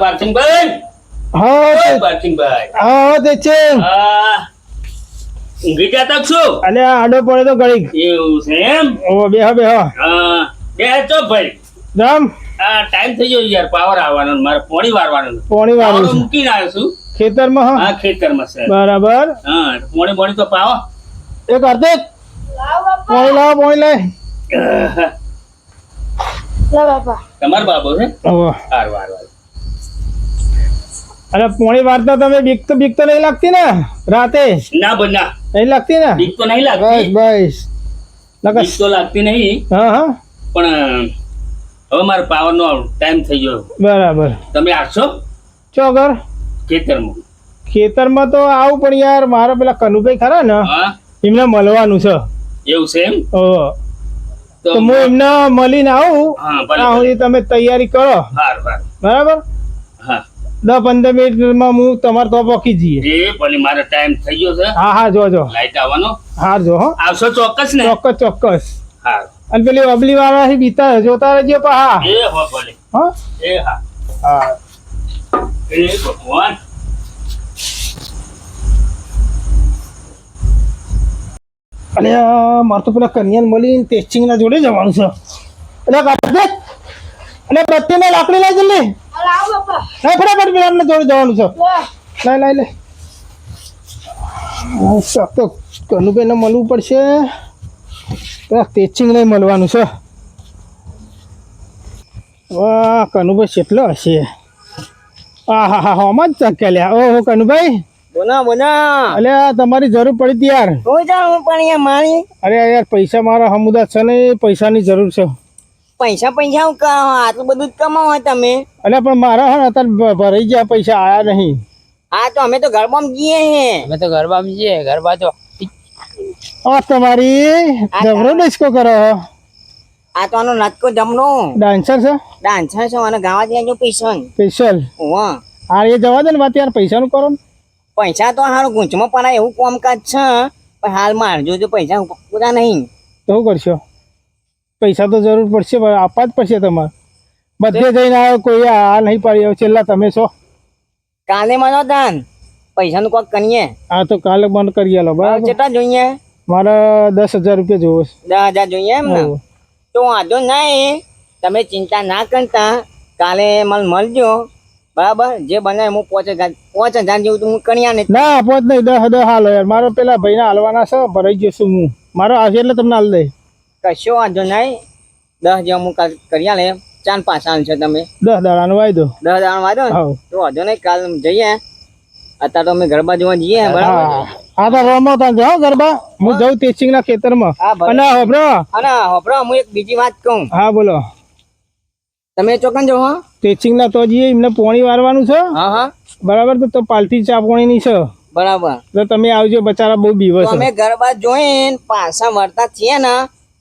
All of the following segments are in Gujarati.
ભારસિંગભાઈ હા ઓય હા તે છે. આ ઊંઘી જતા છો? અલે આડો પડે તો ઘડીક. એવું છે એમ? ઓ બે હા હા. હા. બે ભાઈ? રામ આ ટાઈમ થઈ ગયો યાર પાવર આવવાનો મારે પોણી વારવાનો પોણી વાળું મૂકીને આવ્યો છું. ખેતરમાં હા. હા ખેતરમાં છે બરાબર. હા પોણી પોણી તો પાવો. એ કાર્તિક પોણી લાવો પોણી તમારો બાબો છે? ઓહો. હાર વાર વાર અરે પોણી વારતા તમે બીક તો બીક તો નહીં લાગતી ને? રાતે? ના બના નહીં લાગતી ને? બીક તો નહીં બસ લાગતી. બસ બીક તો લાગતી નહીં. હા હા. પણ હવે મારે પાવરનો ટાઈમ થઈ ગયો. બરાબર. તમે આવશો? ચોગર ખેતરમાં. ખેતરમાં તો આવું પણ યાર મારા પેલા કનુભાઈ ખરા ને? એમને મળવાનું છે. એવું છે એમ? ઓ. તો તો હું એમને મળીને આવું. હા ત્યાં સુધી તમે તૈયારી કરો. બરાબર? દસ પંદર મિનિટમાં હું તમારે તો પોકી જઈએ. એ ભલે મારો ટાઈમ થઈ ગયો છે. હા હા જો જો. લાઈટ આવવાનો. હાર જો હો. આવશો ચોક્કસ ને? ચોક્કસ ચોક્કસ. હા. અને પેલી અબલી વાળા બીતા જોતા રહેજો પા હા. એ હો ભલે. હા. એ હા. હા. એ ભગવાન. અને મારે તો પેલા કન્યાને મળીને ટેસ્ટિંગના જોડે જવાનું છે. એટલે અને અને પ્રત્યેને લાકડી લઈ જલ્દી. ના ફટાફટ એમને જોડે જવાનું છે. લઈ લઈ લઈ તો કનુભાઈને મળવું પડશે. પેલા ટેસ્ટિંગ નહીં મળવાનું છે. વાહ કનુભાઈ કેટલો હશે. હા હા હા હોમાં જ ચક્યા ઓહો કનુભાઈ. બોના બોના. અલે તમારી જરૂર પડી હતી યાર. હું જાણું પણ અહીંયા મારી અરે યાર પૈસા મારા હમુદા છે ને પૈસાની જરૂર છે. પૈસા પૈસા હું કહો આટલું બધું જ કમાવો તમે. અલ્યા પણ મારા હા અત્યારે ભરાઈ ગયા પૈસા આયા નહીં. હા તો અમે તો ગરબામાં જઈએ હે. અમે તો ગરબા જઈએ ગરબા તો આ તમારી જબરો ડિસ્કો કરો. આ તો આનો નાટકો જમનો ડાન્સર છે? ડાન્સર છે અને ગાવા ત્યાં જો પૈસા સ્પેશિયલ વાહ હા એ જવા દે ને વાત યાર પૈસાનું કરો ને. પૈસા તો હારું ગૂંચમાં પણ એવું કામકાજ છે પણ હાલ મારજો જો પૈસા પૂરા નહીં. તો શું કરશો? પૈસા તો જરૂર પડશે પણ આપવા જ પડશે તમારે. બધે જઈને આવ્યો કોઈ આ નહીં પાડ્યો છેલ્લા તમે છો. કાલે માનો દાન. પૈસાનું કોક કરીએ. હા તો કાલે બંધ કરી આલો બરાબર. કેટલા જોઈએ? મારે દસ હજાર રૂપિયા જોવો છે. દસ હજાર જોઈએ એમ ને? તો વાંધો નહીં. તમે ચિંતા ના કરતા. કાલે મને મળજો. બરાબર? જે બને હું પાંચ હજાર પાંચ હજાર જેવું તો હું કણ્યા નહીં ના પોત નહીં દસ દસ હાલો યાર. મારો પેલા ભાઈને હાલવાના છે ભરાઈ જશું હું. મારો આવશે એટલે તમને હાલ દે. કશો વાંધો નહીં. દસ જેવા હું કર્યા લે. ચાર પાંચ આન છો તમે. દસ દાડાનો વાયદો. દસ દાણ વાંધો ને તો વાંધો નહીં કાલ જઈએ. અત્યારે તો અમે ગરબા જોવા જઈએ બરાબર? હા તો રમો તાન જાઓ ગરબા. હું જઉં ટેસ્ટિંગ ના ખેતરમાં અને હોભરો. અને હોભળો હું એક બીજી વાત કહું. હા બોલો. તમે ચોકન જો હા? તેસિંગ ના તો જઈએ એમને પોણી વારવાનું છે. હા હા. બરાબર તો તો પાલટી ચા પોણીની છે. બરાબર. તો તમે આવજો બચારા બહુ બીવસ તો અમે ગરબા જોઈને પાછા વળતા છીએ ને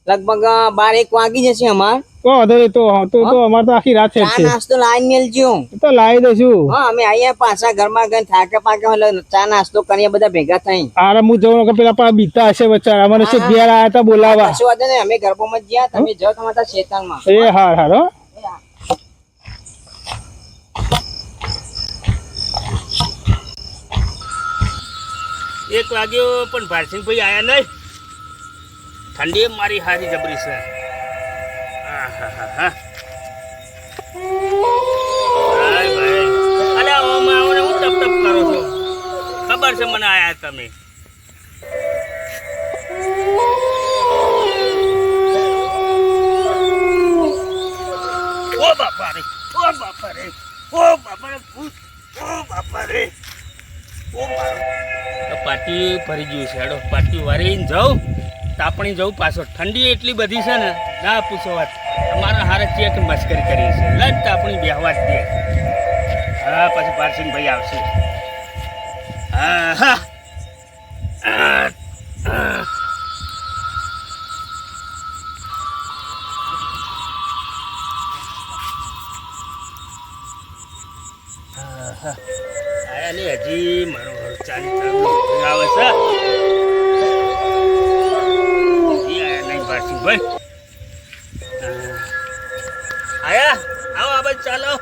લગભગ બાર એક વાગી જશે અમાર. તો વાંધો તો તો તો અમારે તો આખી રાત ચા છે. નાસ્તો લાવીને મેલજો તો લાવી દઈશું. હા અમે અહીંયા પાછા ઘરમાં ગઈ થાકે પાકે ચા નાસ્તો કરીએ બધા ભેગા થઈ આરે હું કે પેલા બીતા હશે બચારા. અમારે શું ઘેર આયા હતા બોલાવા. ને અમે ગરબામાં ગયા તમે જાઓ તમારા શેતાનમાં. એ હાર હાર હો. એક વાગ્યો પણ ભારસિંગભાઈ આયા નહીં? ઠંડી મારી હારી જબરી છે. હા હા હા ખબર છે મને આયા તમે. ઓ બાપા રે, ઓ બાપા રે, ઓ બાપા રે પાટી ભરી ગયું છે, હેડો, પાટી વારીને જાઉં. તાપણી જવું પાછો. ઠંડી એટલી બધી છે ને ના પૂછો વાત. અમારા હારે ચેક મશ્કરી કરી છે લગ તાપણી બેહવા જ દે. હા પછી પારસિંગ ભાઈ આવશે. હા હા. આ, આ. આહા. આયા હજી મારો ચાલુ આવે છે. પારસીભાઈ આયા આવો આ બાજુ ચાલો.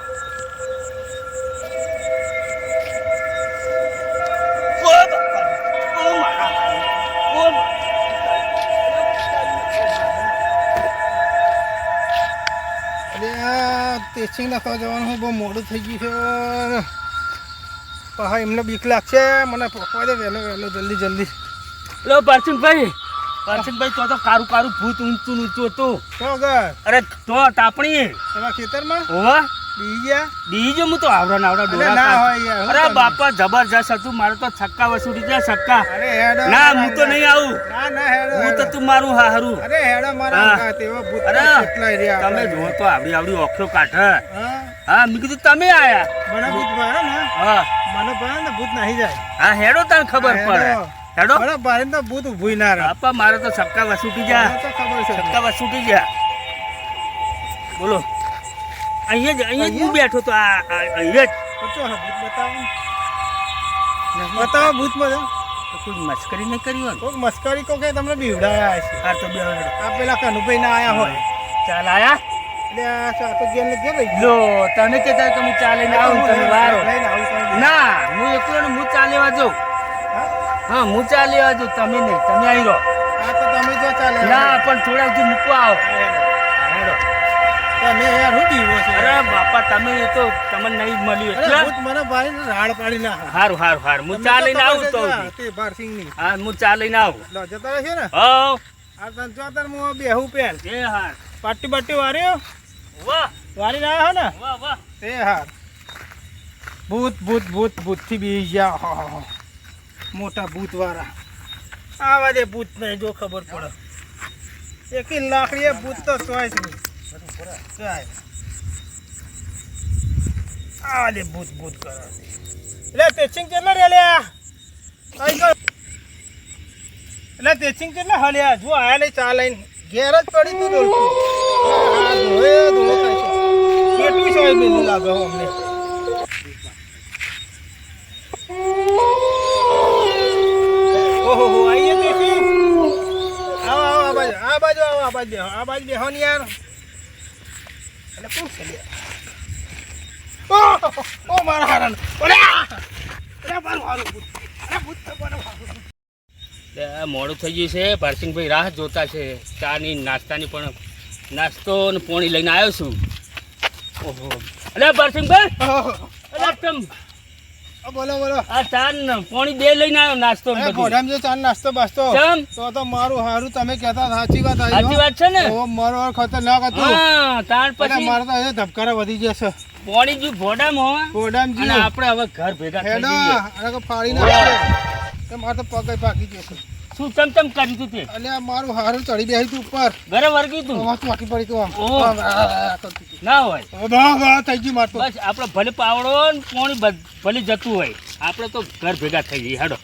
ટેસ્ટિંગ લખવા જવાનું બહુ મોડું થઈ ગયું છે. હા એમને બીક લાગશે. મને પકવા દે વહેલો વહેલો જલ્દી જલ્દી. લો પાર્ચુનભાઈ પાર્થિનભાઈ તો તો કારું કારું ભૂત ઊંચું ઊંચું હતું. તો ગર અરે તો તાપણી. તમારા ખેતરમાં? હોવા બી ગયા? હું તો આવડા નાવડા અરે ના હોય અરે બાપા જબરજસ્ત હતું. મારે તો છક્કા વસૂલી જાય છક્કા. અરે હેડો ના હું તો નહીં આવું. ના ના હેડો હું તો તું મારું હારું અરે હેડો મારા ભૂત રહ્યા તમે જોવો તો આવડી આવડી ઓખ્યો કાઢે. હા? મેં કીધું તમે આયા. મને ભૂત ભારે ને? હા. મને ભૂત નહીં જાય. હા હેડો તને ખબર પડે. હેડો. હેડો મને તો ભૂત ઊભું ના રહે. બાપા મારે તો છક્કા વસૂટી જા છક્કા વસૂટી જા બોલો. અહીંયા જ અહીંયા જ હું બેઠો તો આ આ- અહીંયા જ. ભૂત બતાવો. બતાવો ભૂત બધા. કોઈ મસ્કરી નહીં કરી હોય કોઈ મસ્કરી કોઈ કે તમને બીવડાયા છે હા તો બે આ પેલા કનુભાઈ ના આયા હોય. ચાલ આયા? આ તને કે હું ચાલે ને આવું તમે વારો. ના હું એકલો હું ચાલે જાઉં. હા? હા હું ચાલી આવજો તમે નહીં તમે આવી રહો હા તો તમે જો ચાલે ના પણ થોડાક સુધી મૂકવા આવો. તમે યાર હું બીવો છો. અરે બાપા તમે તો તમને નહીં મળ્યું. એટલે? ભૂત મને ભાઈ રાડ પાડી ના હારું હારું હારું. હું ચા લઈને આવું તો તે બારસિંગની હા હું ચા લઈને આવું. લો જતા રહેશે ને. હો આ તને જો હું બેહું એ હાર. પાટી બાટી વાર્યો? વાહ. વારી ના ને? વાહ ભૂત ભૂત ભૂત ભૂતથી બી ગયા હો, હો, હો. મોટા ભૂત વાળા આવા દે ભૂત ને જો ખબર પડે. એક લાકડીએ ભૂત તો ચોઈસ નહીં. આવા દે ભૂત ભૂત કરે એટલે તેચિંગ કેટલા રે લ્યા એટલે તેચિંગ કેટલા હલ્યા જો આયા નહીં ચા લઈને ઘેર જ પડી તું છે. કેટલું સોયાબીન લાગે અમને ઓહો હો આઈએ દેખી આવો આવો આ બાજુ આ બાજુ બેહો આ બાજુ બેહો ને યાર. એટલે કોણ છે ઓ મારા. ઓલે અરે મારું હારું અરે ભૂત મારું હારું. મોડું થઈ ગયું છે. પારસિંગભાઈ રાહ જોતા છે. ચાની નાસ્તાની પણ નાસ્તો ને પોણી લઈને આવ્યો છું. ઓહો. અરે પારસિંગભાઈ ઓહો. બોલો બોલો. આ ચા પોણી બે લઈને આવ્યો નાસ્તો બધું. જો ચાંદ નાસ્તો બાસ્તો. તો તો મારું હારું તમે કહેતા સાચી વાત આવી સાચી વાત છે ને? ઓ મારો ખતરનાક હતું. હા તાણ પછી મારે તો ધબકારા વધી જશે પોણી જો હો અને ઘોડામાં આપણે હવે ઘર ભેગા થઈ જઈએ. ફાડી મારે તો પગે પાકી જશે શું તમ તમ કરી તું તે? આ મારું હારું ચડી બેહી તું ઉપર. ઘરે વર્ગી તું? આમાં તું આખી પડી તું આમ. ના હોય. ના બા, થઈ ગઈ મારતો. બસ આપણે ભલે પાવડો ને પોણી ભલે જતું હોય. આપણે તો ઘર ભેગા થઈ જઈએ. હેડો.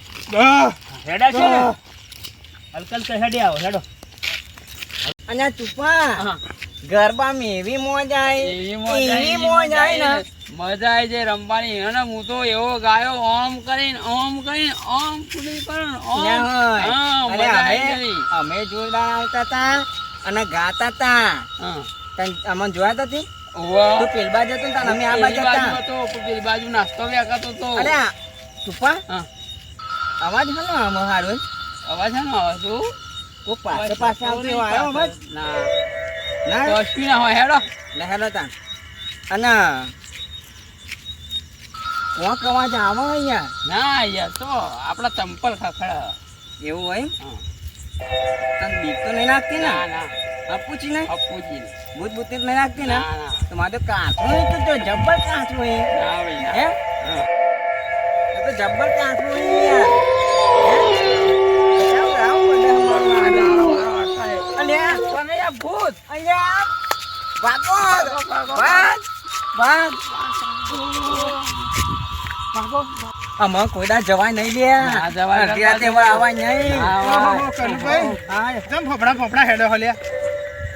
હેડા છે ને? હલકલ તો હેડે આવો હેડો. અને આ ગરબા મેવી મોજ આય એવી મોજ આવી, એવી મોજ આવી ને. મજા આવી જાય રમવાની. અને હું તો એવો ગાયો ઓમ કરીને ઓમ કરીને ઓમ કુદી કરો ઓમ. હા મજા આવી અમે અમે જોરદાર આવતા હતા અને ગાતા હતા અમને જોયા હતી તી? તું પેલી બાજુ હતો ને અમે આ બાજુ હતા. પેલ બાજુ નાસ્તો બી કરતો તો અરે ટુપા હા. અવાજ હલો આમ હારું અવાજ શાનો આવે છે? કો પાસે આવતો આવ્યો અવાજ? ના. ના? કશું ના હોય હેડો. લહેરો તા અને કોક અવાજ આવે અહીંયા. ના અહીંયા તો આપણા ચંપલ ખખડા એવું હોય. તને બીક તો નહીં લાગતી ને? ના ના. અપુજી ભૂત ભૂત નહીં લાગતી ને? તો મારે તો કાચું તો તો જબ્બર કાચું હે? તો જબ્બર કાચું હે? યાર ભૂત. અહીંયા ભાગો. ભાગ ભાગ. આમાં કોઈ દા જવાય નહીં લે ના જવાય, અડધી રાતે એવા આવાય નહીં. ના ઓહો, આવાય. ઓહો, કનુભાઈ હા, જેમ ફફડા ફફડા હેડો હલ્યા.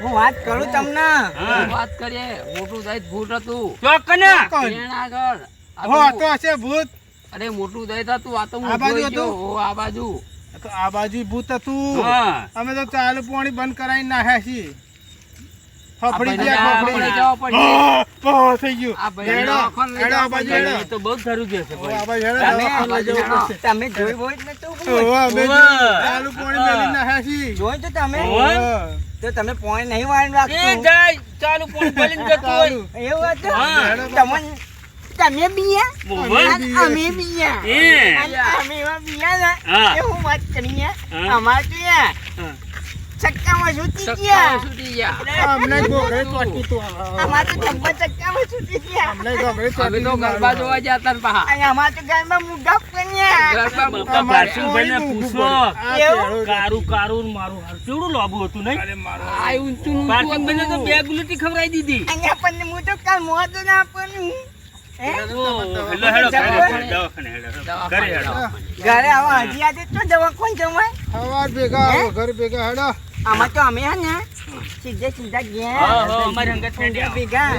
હું વાત કરું તમને? હા. વાત કરીએ. મોટું દહીં ભૂત હતું. ચોકના કોણ? આગળ. હો તો- તો હશે ભૂત. અરે મોટું દહીં હતું. આ તો આ બાજુ હતું? ઓ, આ બાજુ. તો આ બાજુ ભૂત હતું. હા. અમે તો ચાલુ પાણી બંધ કરાવી નાખ્યા છીએ. ફફડી ગયા ફફડી. જવા પડશે. ઓહ, થઈ ગયું. આ ભાઈ લઈ હેડો, આ જવા બાજુ પડશે. તો બહુ ખરું છે ભાઈ આ બાજુ હેડો, તમે દવાખાને લઈ જવું પડશે. તમે જોઈ હોય ને તો ઓ અમે. ચાલુ પાણી મેલી ના છીએ જોઈ તો તમે. તો તમે પોઈન્ટ નહીં વાળી એ જાય ચાલુ પોણી ભરીને જતું હોય. એવું હતું હા. તમને તમે બીયા? અમે બીયા. એ. અમે એવા બીયા ને હું. વાત કરીએ. અમારે તો યાર હા. ચક્કામાં છૂટી ગયા. છૂટી ગયા. અમને ગોગળે ચોટી તો અમારે તો જબ્બર ચક્કામાં છૂટી ગયા. અમને ગોગળે હવે તો ગરબા જોવા જતા ને પા અને અમાર તો ગામમાં મુઢા પણ્યા ગરબા બાપા ભારતીભાઈને પૂછો એવું? કારું કારું મારું હરચુડું લાગુ હતું નહીં? આ ઊંચું ઊંચું તો બે ગુલટી ખવરાઈ દીધી. અહીંયા આપણને હું તો કાલ મોઢું ના હેલો, ઘરે, આવો હજી આજે તો કોણ જવાય. સવાર ભેગા આવો ઘર ભેગા હેડો. આમાં તો અમે હે ને સીધે સીધા ગયા હા, અમારી હંગાત હેડ્યા. ભેગા.